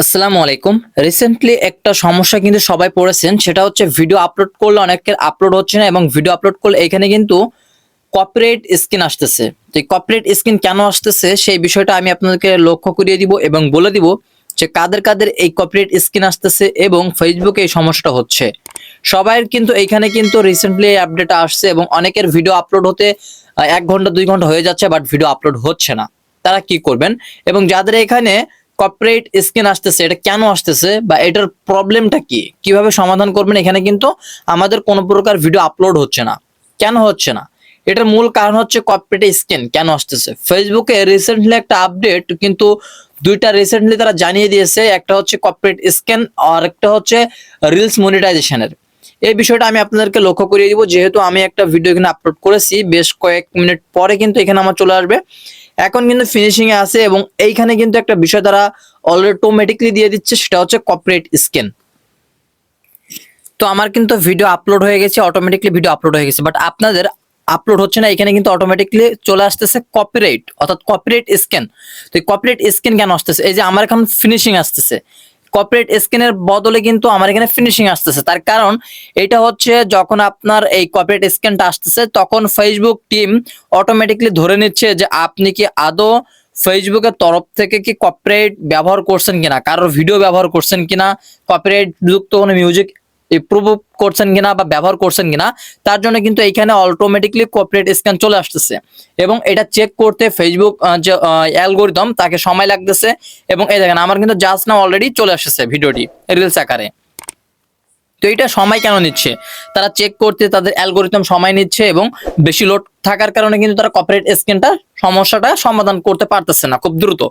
আসসালামু আলাইকুম। রিসেন্টলি একটা সমস্যা কিন্তু সবাই পড়েছেন, সেটা হচ্ছে ভিডিও আপলোড করলে অনেকের আপলোড হচ্ছে না এবং ভিডিও আপলোড করলে এখানে কিন্তু কপিরাইট স্ক্রিন আসতেছে। তো কপিরাইট স্ক্রিন কেন আসতেছে সেই বিষয়টা আমি আপনাদেরকে লক্ষ্য করিয়ে দিব এবং বলে দিব যে কাদের কাদের এই কপিরাইট স্ক্রিন আসতেছে এবং ফেসবুকে এই সমস্যাটা হচ্ছে। সবাই কিন্তু এইখানে কিন্তু রিসেন্টলি আপডেট আসছে এবং অনেকের ভিডিও আপলোড হতে এক ঘণ্টা, দুই ঘণ্টা হয়ে যাচ্ছে বাট ভিডিও আপলোড হচ্ছে না। তারা কি করবেন? এবং যাদের এখানে কর্পোরেট স্ক্রিন আসতেছে, এটা কেন আসতেছে বা এটার প্রবলেমটা কি? কীভাবে সমাধান করবেন? এখানে কিন্তু আমাদের কোনো প্রকার ভিডিও আপলোড হচ্ছে না। কেন হচ্ছে না? এটার মূল কারণ হচ্ছে কর্পোরেট স্ক্রিন কেন আসতেছে? ফেসবুকে রিসেন্টলি একটা আপডেট কিন্তু দুইটা রিসেন্টলি তারা জানিয়ে দিয়েছে, একটা হচ্ছে কর্পোরেট স্ক্যান আর একটা হচ্ছে রিলস মনিটাইজেশনের এই বিষয়টা আমি আপনাদেরকে লক্ষ্য করিয়ে দিব। যেহেতু আমি একটা ভিডিও এখানে আপলোড করেছি, বেশ কয়েক মিনিট পরে কিন্তু এখানে আমার চলে আসবে। এখন কিন্তু ফিনিশিং এ আছে এবং এইখানে কিন্তু একটা বিষয় তারা অলরেডি অটোমেটিকলি দিয়ে দিচ্ছে, সেটা হচ্ছে কর্পোরেট স্ক্যান তো আমার কিন্তু ভিডিও আপলোড হয়ে গেছে অটোমেটিকলি ভিডিও আপলোড হয়ে গেছে বাট আপনাদের আপলোড হচ্ছে না, এখানে কিন্তু অটোমেটিকলি চলে আসতেছে কপিরাইট অর্থাৎ কপিরাইট স্ক্যান তো কপিরাইট স্ক্যান কেন আসতেছে? এই যে আমার এখন ফিনিশিং আসতেছে। কপিরাইট স্ক্রিনের বদলে কিন্তু আমার এখানে ফিনিশিং আসতেছে। তার কারণ এটা হচ্ছে যখন আপনার এই কর্পোরেট স্ক্যানটা আসতেছে, তখন ফেসবুক টিম অটোমেটিকলি ধরে নিচ্ছে যে আপনি কি আদৌ ফেসবুকের তরফ থেকে কি কপিরাইট ব্যবহার করছেন কিনা, কারোর ভিডিও ব্যবহার করছেন কিনা কপিরাইট যুক্ত কোনো মিউজিক প্রুভ করছেন কিনা বা ব্যবহার করছেন কিনা, তার জন্য কিন্তু এইখানে অটোমেটিকলি কপিরাইট স্ক্যান চলে আসতেছে। এবং এটা চেক করতে ফেসবুক যে অ্যালগোরিদম তাকে সময় লাগতেছে এবং এই দেখেন আমার কিন্তু জাস্ট না অলরেডি চলে আসতেছে ভিডিওটি রিলস আকারে। তো এটা সময় কেন নিচ্ছে? তারা চেক করতে তাদের অ্যালগোরিদম সময় নিচ্ছে এবং বেশি লোড থাকার কারণে কিন্তু তারা কপিরাইট স্ক্যানটা সমস্যাটা সমাধান করতে পারতেছে না, খুব দ্রুত।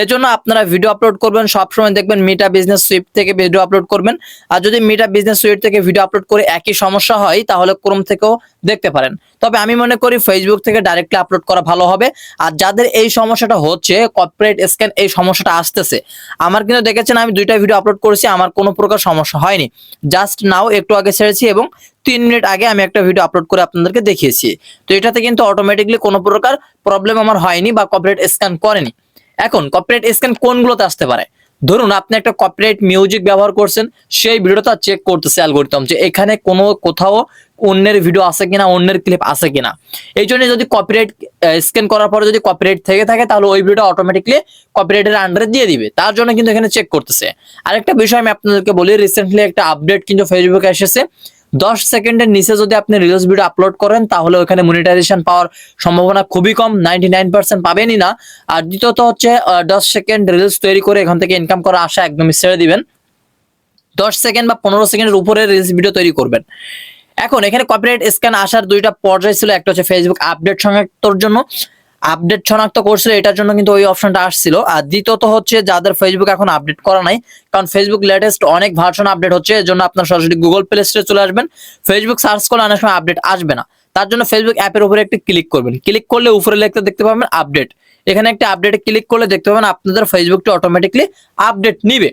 এর জন্য আপনারা ভিডিও আপলোড করবেন, সবসময় দেখবেন মিটা বিজনেস সুইপ থেকে ভিডিও আপলোড করবেন। আর যদি মিটা বিজনেস সুইপ থেকে ভিডিও আপলোড করে একই সমস্যা হয়, তাহলে ক্রোম থেকেও দেখতে পারেন। তবে আমি মনে করি ফেসবুক থেকে ডাইরেক্টলি আপলোড করা ভালো হবে। আর যাদের এই সমস্যাটা হচ্ছে কর্পোরেট স্ক্যান এই সমস্যাটা আসতেছে, আমার কিন্তু দেখেছেন আমি দুইটা ভিডিও আপলোড করেছি, আমার কোনো প্রকার সমস্যা হয়নি। জাস্ট নাও একটু আগে ছেড়েছি এবং তিন মিনিট আগে আমি একটা ভিডিও আপলোড করে আপনাদেরকে দেখিয়েছি। তো এটাতে কিন্তু অটোমেটিকলি কোনো প্রকার প্রবলেম আমার হয়নি বা কপিরাইট স্ক্যান করেনি। এখন কপিরাইট স্ক্যান কোনগুলোতে আসতে পারে? ধরুন আপনি একটা কপিরাইট মিউজিক ব্যবহার করছেন, সেই ভিডিওটা চেক করতেছে অ্যালগোরিদম যে এখানে কোনো কোথাও অন্যের ভিডিও আছে কিনা, অন্যের ক্লিপ আছে কিনা। এই জন্য যদি কপিরাইট স্ক্যান করার পরে যদি কপিরাইট থেকে থাকে, তাহলে ওই ভিডিওটা অটোমেটিকলি কপিরাইটের আন্ডারে দিয়ে দিবে। তার জন্য কিন্তু এখানে চেক করতেছে। আরেকটা বিষয় আমি আপনাদেরকে বলি রিসেন্টলি একটা আপডেট কিন্তু ফেসবুকে এসেছে। দশ সেকেন্ডের নিচে যদি আপনি রিলস ভিডিও আপলোড করেন, তাহলে ওখানে মনিটাইজেশন পাওয়ার সম্ভাবনা খুবই কম নাইনটি নাইন পার্সেন্ট পাবেনই না। আর দ্বিতীয়ত হচ্ছে দশ সেকেন্ড রিলস তৈরি করে এখান থেকে ইনকাম করা আশা একদমই ছেড়ে দিবেন। দশ সেকেন্ড বা পনেরো সেকেন্ডের উপরে রিলস ভিডিও তৈরি করবেন। এখন এখানে কপিরাইট স্ক্যান আসার দুইটা পর্যায় ছিল, একটা হচ্ছে ফেসবুক আপডেট শনাক্তর জন্য। আপডেট শনাক্ত করছিল, এটার জন্য কিন্তু ওই অপশনটা আসছিল। আর দ্বিতীয়ত হচ্ছে, যাদের ফেসবুক এখন আপডেট করা নাই, কারণ ফেসবুক লেটেস্ট অনেক ভার্সন আপডেট হচ্ছে, এর জন্য আপনার সরাসরি গুগল প্লে স্টোরে চলে আসবেন। ফেসবুক সার্চ করলে অনেক সময় আপডেট আসবে না। তার জন্য ফেসবুক অ্যাপের উপরে একটি ক্লিক করবেন। ক্লিক করলে উপরে লিখতে দেখতে পাবেন আপডেট এখানে একটা আপডেটে ক্লিক করলে দেখতে পাবেন আপনাদের ফেসবুকটা অটোমেটিকলি আপডেট নিবে।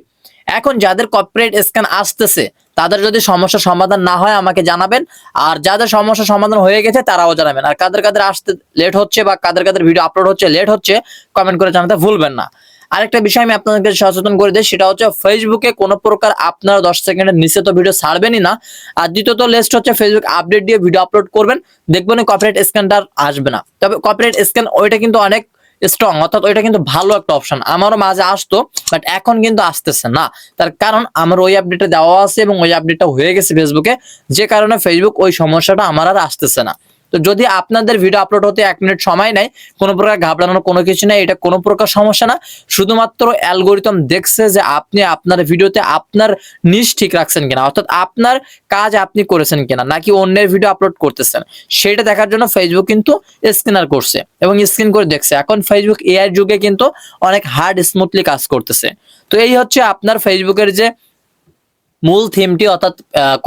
এখন যাদের কর্পোরেট স্ক্যান আসতেছে, তাদের যদি সমস্যা সমাধান না হয়, আমাকে জানাবেন। আর যাদের সমস্যা সমাধান হয়ে গেছে, তারাও জানাবেন। আর কাদের কাদের আসতে লেট হচ্ছে বা কাদের কাদের ভিডিও আপলোড হচ্ছে লেট হচ্ছে কমেন্ট করে জানাতে ভুলবেন না। আরেকটা বিষয় আমি আপনাদেরকে সচেতন করে দিই, সেটা হচ্ছে ফেসবুকে কোনো প্রকার আপনারা দশ সেকেন্ডের নিচে তো ভিডিও ছাড়বেনই না। আর দ্বিতীয়ত লেস্ট হচ্ছে ফেসবুক আপডেট দিয়ে ভিডিও আপলোড করবেন, দেখবেন কপিরাইট স্ক্যানটা আসবে না। তবে কপিরাইট স্ক্যান ওইটা কিন্তু অনেক স্ট্রং অর্থাৎ ওইটা কিন্তু ভালো একটা অপশন আমারও মাঝে আসতো বাট এখন কিন্তু আসতেছে না। তার কারণ আমার ওই আপডেটটা দেওয়া আছে এবং ওই আপডেটটা হয়ে গেছে ফেসবুকে যে কারণে ফেসবুক ওই সমস্যাটা আমার আর আসতেছে না। তো যদি আপনাদের ভিডিও আপলোড হতে এক মিনিট সময় নেয়, কোনো প্রকার ঘাবড়ানোর কোনো কিছু নেই, এটা কোনো প্রকার সমস্যা না। শুধুমাত্র অ্যালগোরিদম দেখছে যে আপনি আপনার ভিডিওতে আপনার নিজ ঠিক রাখছেন কিনা, অর্থাৎ আপনার কাজ আপনি করেছেন কিনা, নাকি অন্যের ভিডিও আপলোড করতেছেন। সেটা দেখার জন্য ফেসবুক কিন্তু স্ক্যানার করছে এবং স্ক্রিন করে দেখছে। এখন ফেসবুক এআই যুগে কিন্তু অনেক হার্ড স্মুথলি কাজ করতেছে। তো এই হচ্ছে আপনার ফেসবুকের যে মূল থিমটি অর্থাৎ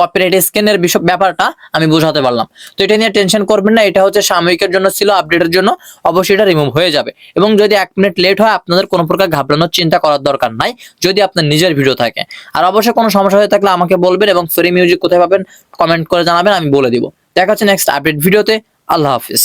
কপিরাইট স্ক্যানের বিষয়, ব্যাপারটা আমি বোঝাতে পারলাম। তো এটা নিয়ে টেনশন করবেন না, এটা হচ্ছে সাময়িকের জন্য ছিল আপডেটের জন্য, অবশ্যই এটা রিমুভ হয়ে যাবে। এবং যদি এক মিনিট লেট হয়, আপনাদের কোনো প্রকার ঘাবড়ানোর চিন্তা করার দরকার নাই, যদি আপনার নিজের ভিডিও থাকে। আর অবশ্যই কোনো সমস্যা হয়ে থাকলে আমাকে বলবেন এবং ফ্রি মিউজিক কোথায় পাবেন কমেন্ট করে জানাবেন, আমি বলে দিব। দেখা হচ্ছে নেক্সট আপডেট ভিডিওতে আল্লাহ হাফিজ।